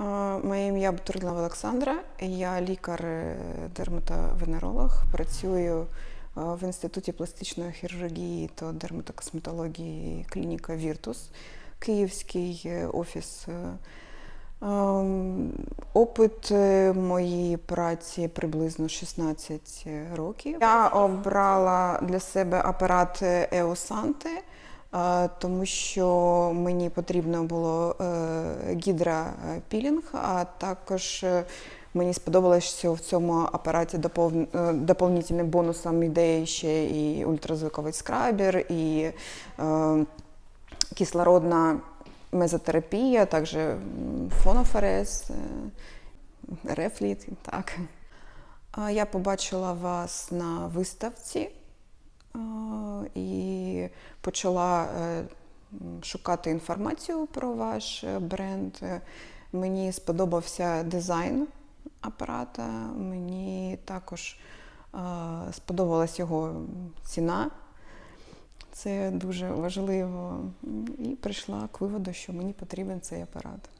Е, Моє ім'я Бутурлінова Олександра. Я лікар-дерматовенеролог. Працюю е, в Інституті пластичної хірургії та дерматокосметології клініка Віртус, Київський е, офіс. Е, ем, Опит е, моєї праці приблизно 16 років. Я обрала для себе апарат Еосанте, тому що мені потрібно було е, гідропілінг, а також е, мені сподобалось, що в цьому апараті е, доповнительним бонусом іде ще і ультразвуковий скрабер, і кислородна мезотерапія, також фонофорез, рефліт. Так. Я побачила вас на виставці і почала е, шукати інформацію про ваш е, бренд. Е, Мені сподобався дизайн апарата, мені також сподобалась його ціна. Це дуже важливо. І прийшла к виводу, що мені потрібен цей апарат.